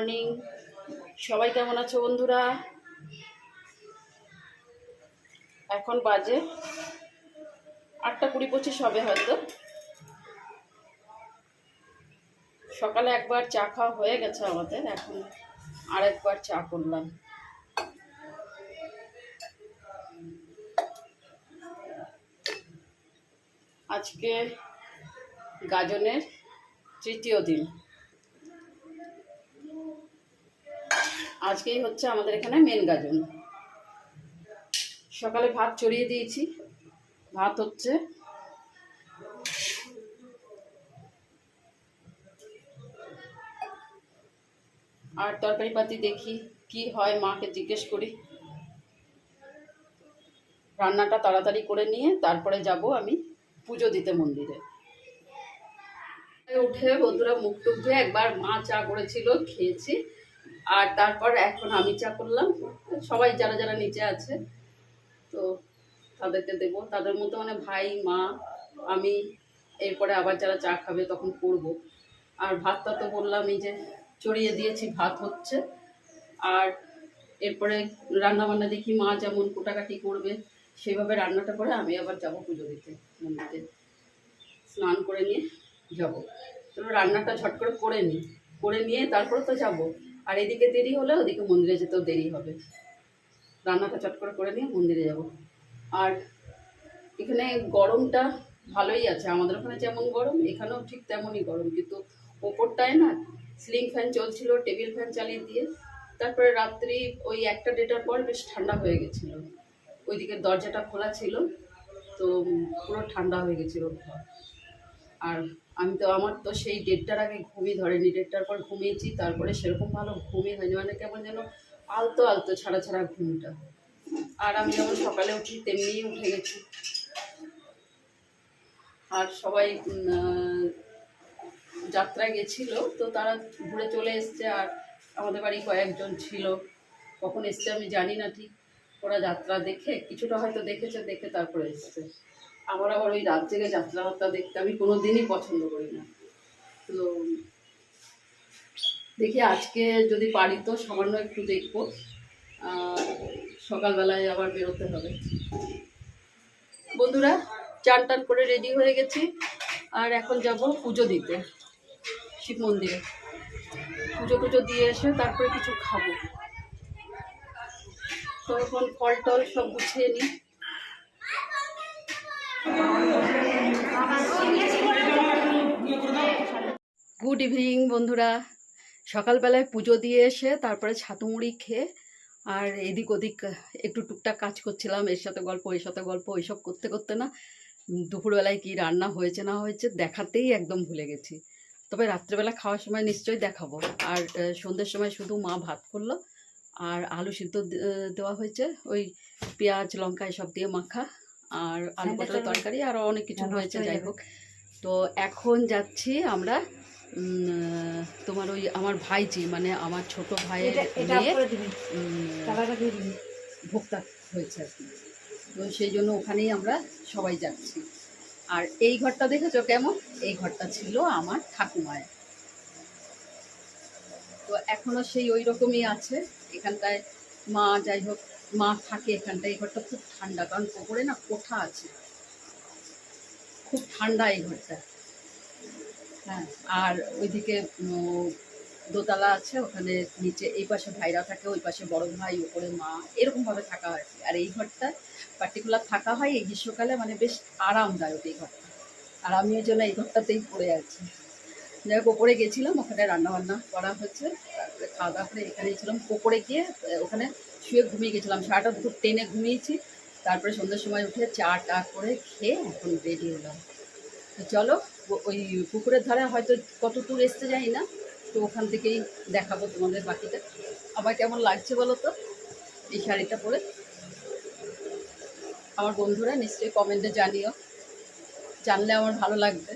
Morning. সবাই কেমন আছো বন্ধুরা? এখন বাজে আটটা কুড়ি পঁচিশ হবে হয়তো। সকালে একবার চা খাওয়া হয়ে গেছে আমাদের, এখন আর একবার চা করলাম। আজকে গাজনের তৃতীয় দিন। আজকেই হচ্ছে আমাদের এখানে মেন গাজন। সকালে ভাত চড়িয়ে দিয়েছি। ভাত হচ্ছে আর তরকারি পাতি দেখি কি হয় মাকে জিজ্ঞেস করি। রান্নাটা তাড়াতাড়ি করে নিয়ে তারপরে যাব আমি পুজো দিতে মন্দিরে। উঠে বন্ধুরা মুখ টুক একবার মা চা করেছিল, খেয়েছি। আর তারপর এখন আমি চা করলাম। সবাই যারা যারা নিচে আছে, তো তাদেরকে দেব। তাদের মধ্যে মানে ভাই, মা, আমি, এরপরে আবার যারা চা খাবে তখন করব। আর ভাতটা তো বললামই যে চড়িয়ে দিয়েছি, ভাত হচ্ছে। আর এরপরে রান্না বান্না দেখি, মা যেমন কোটাকাটি করবে, সেভাবে রান্নাটা করে আমি আবার যাব পুজো দিতে, মন্দিরে। স্নান করে নিয়ে যাব। তো রান্নাটা ঝট করে করে নিই। করে নিয়ে তারপরে তো যাব। আর এদিকে দেরি হলে ওদিকে মন্দিরে যেতেও দেরি হবে। রান্নাটা চট করে করে নিয়ে মন্দিরে যাব। আর এখানে গরমটা ভালোই আছে। আমাদের ওখানে যেমন গরম, এখানেও ঠিক তেমনই গরম। কিন্তু ওপরটায় না সিলিং ফ্যান চলছিল, টেবিল ফ্যান চালিয়ে দিয়ে। তারপরে রাত্রি ওই একটা ডেটার পর বেশ ঠান্ডা হয়ে গেছিল। ওইদিকে দরজাটা খোলা ছিল, তো পুরো ঠান্ডা হয়ে গেছিল। আর আমি তো আমার তো সেই ডেটটার আগে ঘুমই ধরেনি ডেটটার পর ঘুমিয়েছি, তারপরে সেরকম ভালো ঘুমই হয়নি মানে কেমন যেন আলতো আলতো ছাড়া ছাড়া ঘুমটা। আর আমি যেমন সকালে উঠি, তেমনিই উঠে গেছি। আর সবাই যাত্রায় গেছিল, তো তারা ঘুরে চলে এসছে, আর আমাদের বাড়ি কয়েকজন ছিল। কখন এসছে আমি জানি না ঠিক। ওরা যাত্রা দেখে, কিছুটা হয়তো দেখেছে, দেখে তারপরে এসছে। আমার আবার ওই রাত জেগে যাত্রা যাত্রাটা দেখতে আমি কোনো দিনই পছন্দ করি না। তো দেখি আজকে যদি পারি তো সামান্য একটু দেখব। সকালবেলায় আবার বেরোতে হবে। বন্ধুরা, চান টান করে রেডি হয়ে গেছি। আর এখন যাব পুজো দিতে, শিব মন্দিরে। পুজো টুজো দিয়ে এসে তারপরে কিছু খাব। তো এখন ফল টল সব গুছিয়ে নিই। গুড ইভিনিং বন্ধুরা। সকালবেলায় পুজো দিয়ে এসে তারপরে ছাতু মুড়ি খেয়ে আর এদিক ওদিক একটু টুকটাক কাজ করছিলাম, এর সাথে গল্প, এর সাথে গল্প এইসব করতে করতে না দুপুরবেলায় কি রান্না হয়েছে না হয়েছে দেখাতেই একদম ভুলে গেছি। তবে রাত্রেবেলা খাওয়ার সময় নিশ্চয়ই দেখাবো। আর সন্ধ্যের সময় শুধু মা ভাত করল আর আলু সিদ্ধ দেওয়া হয়েছে। ওই পেঁয়াজ, লঙ্কা এসব দিয়ে মাখা। আর আলু পটলের তরকারি আরও অনেক কিছু হয়েছে যাই হোক। তো এখন যাচ্ছি আমরা তোমার ওই আমার ভাইজি মানে আমার ছোট ভাইয়ের মেয়ে ভোক্তা হয়েছে আর কি। তো সেই জন্য ওখানেই আমরা সবাই যাচ্ছি। আর এই ঘরটা দেখেছ কেমন? এই ঘরটা ছিল আমার ঠাকুমায় তো এখনও সেই ওই রকমই আছে। এখানটায় মা যাই হোক মা থাকে এখানটায়, এই ঘরটা খুব ঠান্ডা, কারণ ওপরে না কোঠা আছে। খুব ঠান্ডা এই ঘরটা। হ্যাঁ আর ওইদিকে দোতলা আছে, ওখানে নিচে, এই পাশে ভাইরা থাকে, ওই পাশে বড় ভাই, ওপরে মা এরকম ভাবে থাকা হয়। আর এই ঘরটা পার্টিকুলার থাকা হয়, এই গ্রীষ্মকালে মানে বেশ আরামদায়ক এই ঘরটা। আর আমি ওই জন্য এই ঘরটাতেই পড়ে আছি। যাই ওপরে গেছিলাম, ওখানে রান্না বান্না করা হচ্ছে। তারপরে খাওয়া দাওয়া করে এখানে ছিলাম। ওপরে গিয়ে ওখানে শুয়ে ঘুমিয়ে গেছিলাম। সারাটা দুপুর টেনে ঘুমিয়েছি। তারপরে সন্ধ্যের সময় উঠে চা টা করে খেয়ে এখন রেডি হলাম। চলো ওই পুকুরের ধারে হয়তো কত দূর এসতে যাই না। তো ওখান থেকেই দেখাবো তোমাদের বাকিটা। আমার কেমন লাগছে বলো তো? এই শাড়িটা পরে। আমার বন্ধুরা নিশ্চয়ই কমেন্টে জানিও। জানলে আমার ভালো লাগবে।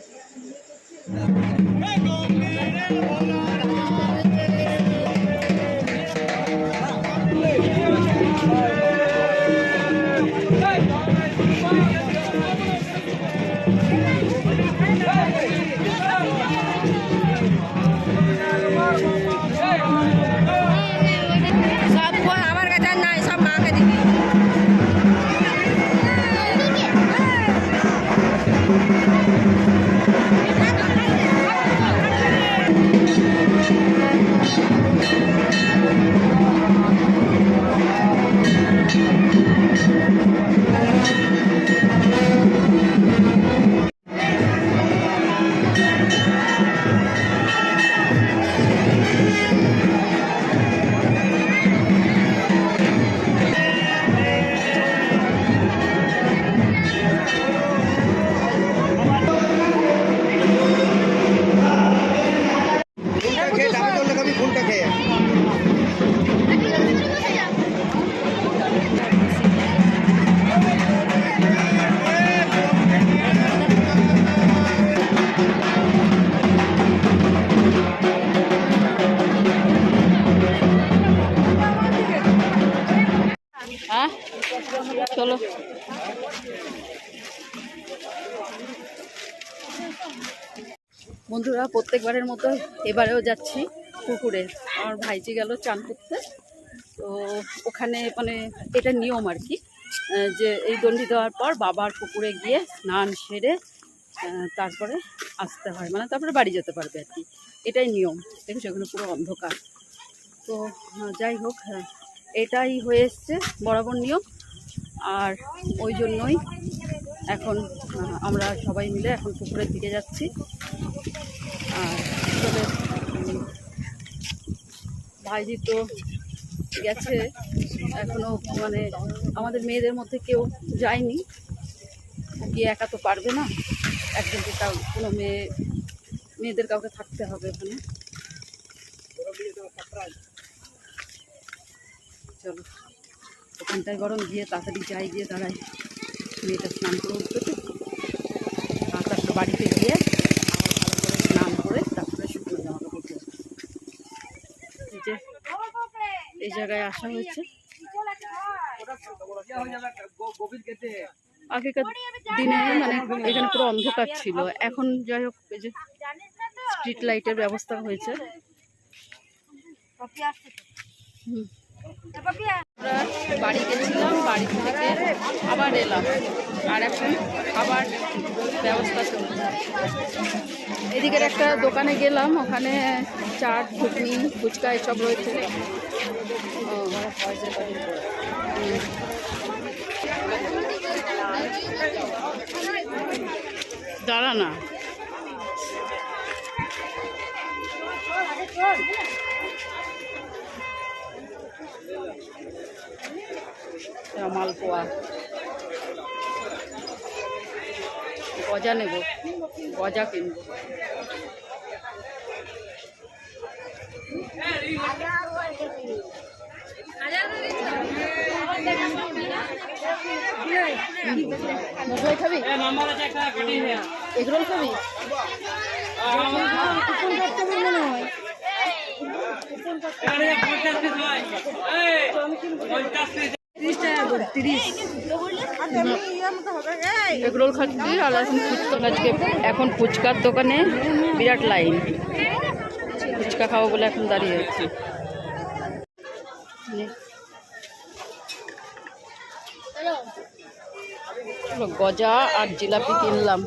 বন্ধুরা, প্রত্যেকবারের মতো এবারেও যাচ্ছি পুকুরে। আমার ভাইজি গেল চান করতে। তো ওখানে মানে এটা নিয়ম আর কি যে এই দণ্ডি দেওয়ার পর বাবার পুকুরে গিয়ে স্নান সেরে তারপরে আসতে হয়। মানে তারপরে বাড়ি যেতে পারবে আর কি। এটাই নিয়ম। দেখুন ওখানে পুরো অন্ধকার। তো যাই হোক এটাই হয়ে এসছে বরাবর নিয়ম। আর ওই জন্যই এখন আমরা সবাই মিলে এখন পুকুরের দিকে যাচ্ছি। আর ভাইজি তো গেছে এখনও মানে আমাদের মেয়েদের মধ্যে কেউ যায়নি। গিয়ে একা তো পারবে না। একজনকে কাউ কোনো মেয়ে, মেয়েদের কাউকে থাকতে হবে ওখানে। চলো, ওখানটায় বরং গিয়ে তাড়াতাড়ি যাই, গিয়ে দাঁড়াই। মেয়েটা স্নান করে উঠবে তো তারপর বাড়িতে গিয়ে আবার ভালো করে স্নান করে তারপরে শুকনো জামা কাপড় পরবো। এই যে, এই জায়গায় আসা হয়েছে আগেকার দিনে মানে এখানে পুরো অন্ধকার ছিল এখন যাই হোক, এই যে স্ট্রিট লাইটের ব্যবস্থা হয়েছে হুম। আমরা বাড়ি গেছিলাম, বাড়ি থেকে আবার এলাম। আর এখন আবার ব্যবস্থা চলছে। এদিকের একটা দোকানে গেলাম, ওখানে চাট, ঘুগনি, ফুচকা এসব রয়েছে। দাঁড়া না। মালপোয়া গজা নেব গজা কিনবো। খাবি এগরোল খাবি? এগরোল খাচ্ছি আর এখন ফুচকা আজকে এখন ফুচকার দোকানে বিরাট লাইন। ফুচকা খাব বলে এখন দাঁড়িয়ে আছি। গজা আর জিলাপি কিনলাম।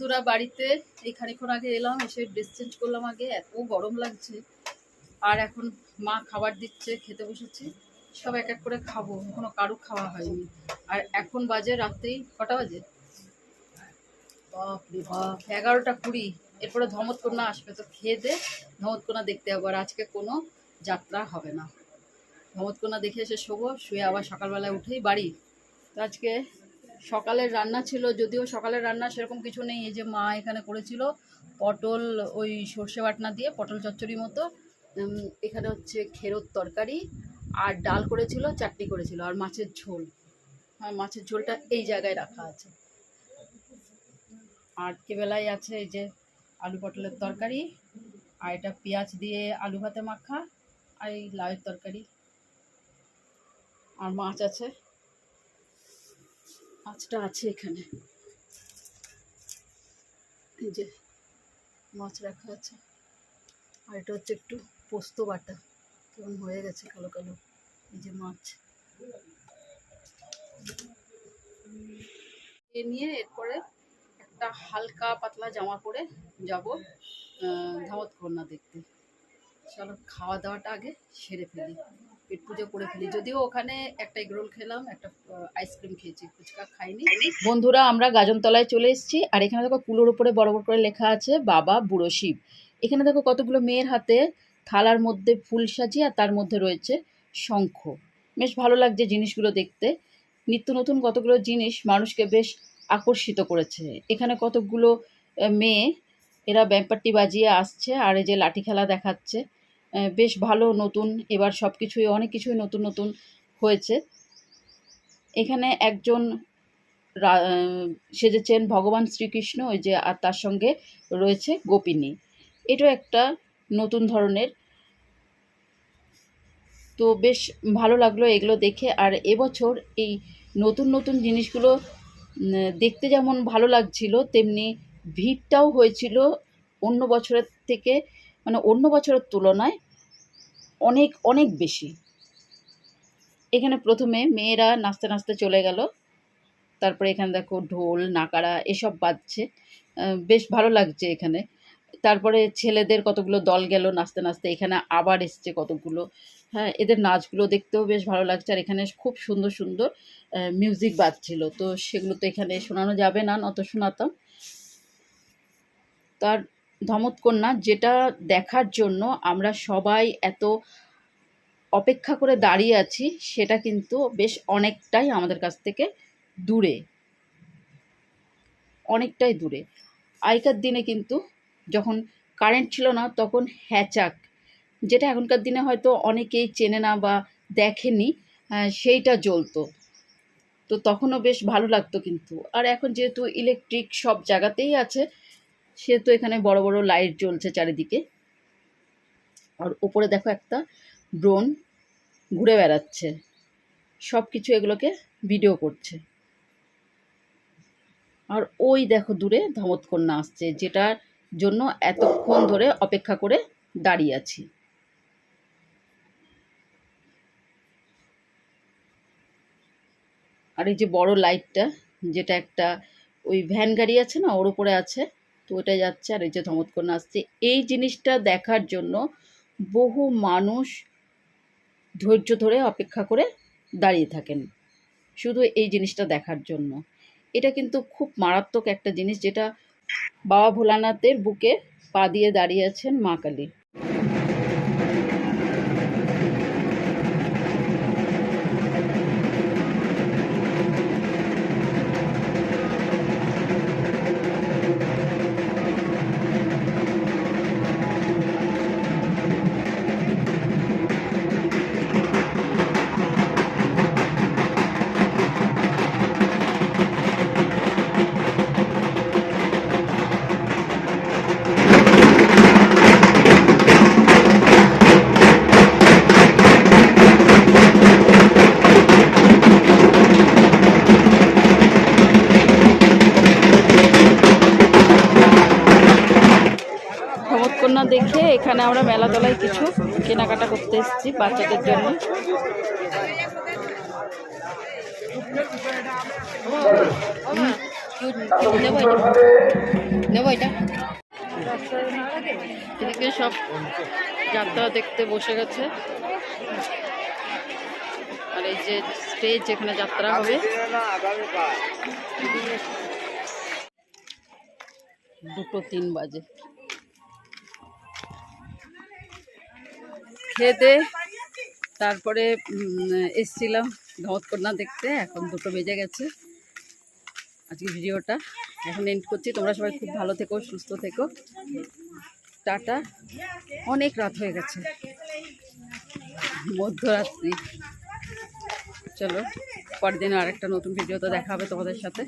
মধুরা বাড়িতে, এই খানিক্ষণ আগে এলাম, এসে ড্রেস চেঞ্জ করলাম আগে, এত গরম লাগছে। আর এখন মা খাবার দিচ্ছে, খেতে বসেছি। সব এক এক করে খাব, এখনও কারু খাওয়া হয়নি। আর এখন বাজে রাত্রেই কটা বাজে? বাপ, এগারোটা কুড়ি। এরপরে ধমৎকন্যা আসবে, তো খেয়ে দে। ধমৎকন্যা দেখতে হবে আর আজকে কোনো যাত্রা হবে না। ধমৎকন্যা দেখে এসে শোবো, শুয়ে আবার সকালবেলায় উঠেই বাড়ি। তো আজকে সকালের রান্না ছিল, যদিও সকালের রান্না সেরকম কিছু নেই। এই যে মা এখানে করেছিল পটল ওই সর্ষে বাটনা দিয়ে, পটল চচ্চড়ির মতো এখানে হচ্ছে খেরোর তরকারি আর ডাল করেছিল, চাটনি করেছিল আর মাছের ঝোল। হ্যাঁ মাছের ঝোলটা এই জায়গায় রাখা আছে। আর কেবেলায় আছে এই যে আলু পটলের তরকারি, আর এটা পেঁয়াজ দিয়ে আলু ভাতে মাখা, আর এই লাউয়ের তরকারি। আর মাছ আছে। মাছটা আছে এখানে। এই যে মাছ রাখা আছে। আর এটা হচ্ছে একটু পোস্ত বাটা। কেমন হয়ে গেছে কালো কালো। এই যে মাছ। এ নিয়ে এরপরে একটা হালকা পাতলা জামা পরে যাব ধামত কন্যা দেখতে। চলো, খাওয়া দাওয়াটা আগে সেরে ফেলি। পেট পুজো করে ফেলি। যদিও ওখানে একটা এগরোল খেলাম, একটা আইসক্রিম খেয়েছি, ফুচকা খাইনি। বন্ধুরা, আমরা গাজনতলায় চলে এসেছি, আর এখানে দেখো কুলোর উপরে বড় বড় করে লেখা আছে, বাবা বুড়ো শিব। এখানে দেখো কতগুলো মেয়ের হাতে থালার মধ্যে ফুল সাজিয়ে আর তার মধ্যে রয়েছে শঙ্খ। বেশ ভালো লাগছে জিনিসগুলো দেখতে। নিত্য নতুন কতগুলো জিনিস মানুষকে বেশ আকর্ষিত করেছে। এখানে কতগুলো মেয়ে, এরা ব্যাম্পারটি বাজিয়ে আসছে, আর এই যে লাঠি খেলা দেখাচ্ছে। বেশ ভালো, নতুন। এবার সব কিছুই অনেক কিছুই নতুন নতুন হয়েছে। এখানে একজন সেজেছেন ভগবান শ্রীকৃষ্ণ, ওই যে, আর তার সঙ্গে রয়েছে গোপিনী। এটা একটা নতুন ধরনের। তো বেশ ভালো লাগল এগুলো দেখে। আর এবছর এই নতুন নতুন জিনিসগুলো দেখতে যেমন ভালো লাগছিল, তেমনি ভিড়টাও হয়েছিল অন্য বছরের থেকে মানে অন্য বছরের তুলনায় অনেক অনেক বেশি। এখানে প্রথমে মেয়েরা নাচতে নাচতে চলে গেল। তারপরে এখানে দেখো ঢোল, নাকারা এসব বাজছে। বেশ ভালো লাগছে এখানে। তারপরে ছেলেদের কতগুলো দল গেল নাচতে নাচতে। এখানে আবার এসছে কতগুলো। হ্যাঁ এদের নাচগুলো দেখতেও বেশ ভালো লাগছে। আর এখানে খুব সুন্দর সুন্দর মিউজিক বাজছিল। তো সেগুলো তো এখানে শোনানো যাবে না, নত শোনাতাম। তার ধমৎকন্যা, যেটা দেখার জন্য আমরা সবাই এত অপেক্ষা করে দাঁড়িয়ে আছি, সেটা কিন্তু বেশ অনেকটাই আমাদের কাছ থেকে দূরে। অনেকটাই দূরে। আগেকার দিনে কিন্তু যখন কারেন্ট ছিল না, তখন হ্যাচাক, যেটা এখনকার দিনে হয়তো অনেকেই চেনে না বা দেখেনি সেইটা জ্বলতো। তো তখনও বেশ ভালো লাগতো কিন্তু। আর এখন যেহেতু ইলেকট্রিক সব জায়গাতেই আছে সেহেতু এখানে বড় বড় লাইট জ্বলছে চারিদিকে। আর উপরে দেখো একটা ড্রোন ঘুরে বেড়াচ্ছে। সব কিছু এগুলোকে ভিডিও করছে। আর ওই দেখো দূরে ধমৎকন্যা আসছে, যেটার জন্য এতক্ষণ ধরে অপেক্ষা করে দাঁড়িয়ে আছি। আর এই যে বড় লাইটটা যেটা একটা ওই ভ্যান গাড়ি আছে না, ওর উপরে আছে। তো ওটা যাচ্ছে আর এই যে ধমৎকন্যা আসছে এই জিনিসটা দেখার জন্য বহু মানুষ ধৈর্য ধরে অপেক্ষা করে দাঁড়িয়ে থাকেন। শুধু এই জিনিসটা দেখার জন্য। এটা কিন্তু খুব মারাত্মক একটা জিনিস যেটা বাবা ভোলানাথের বুকে পা দিয়ে দাঁড়িয়ে আছেন মা কালী। ধমৎকন্যা দেখে এখানে আমরা মেলাতলায় কিছু কেনাকাটা করতে এসেছি বাচ্চাদের জন্য। এদিকে সব যাত্রা দেখতে বসে গেছে। আর এই যে স্টেজ এখানে যাত্রা হবে। দুটো তিন বাজে। খেয়ে দে। তারপরে এসছিলাম ধমৎকন্যা দেখতে, এখন দুটো বেজে গেছে। আজকে ভিডিওটা এখন এন্ড করছি। তোমরা সবাই খুব ভালো থেকো, সুস্থ থেকো। টাটা। অনেক রাত হয়ে গেছে। মধ্যরাত্রি। চলো, পরের দিন আরেকটা নতুন ভিডিও তো দেখা হবে তোমাদের সাথে।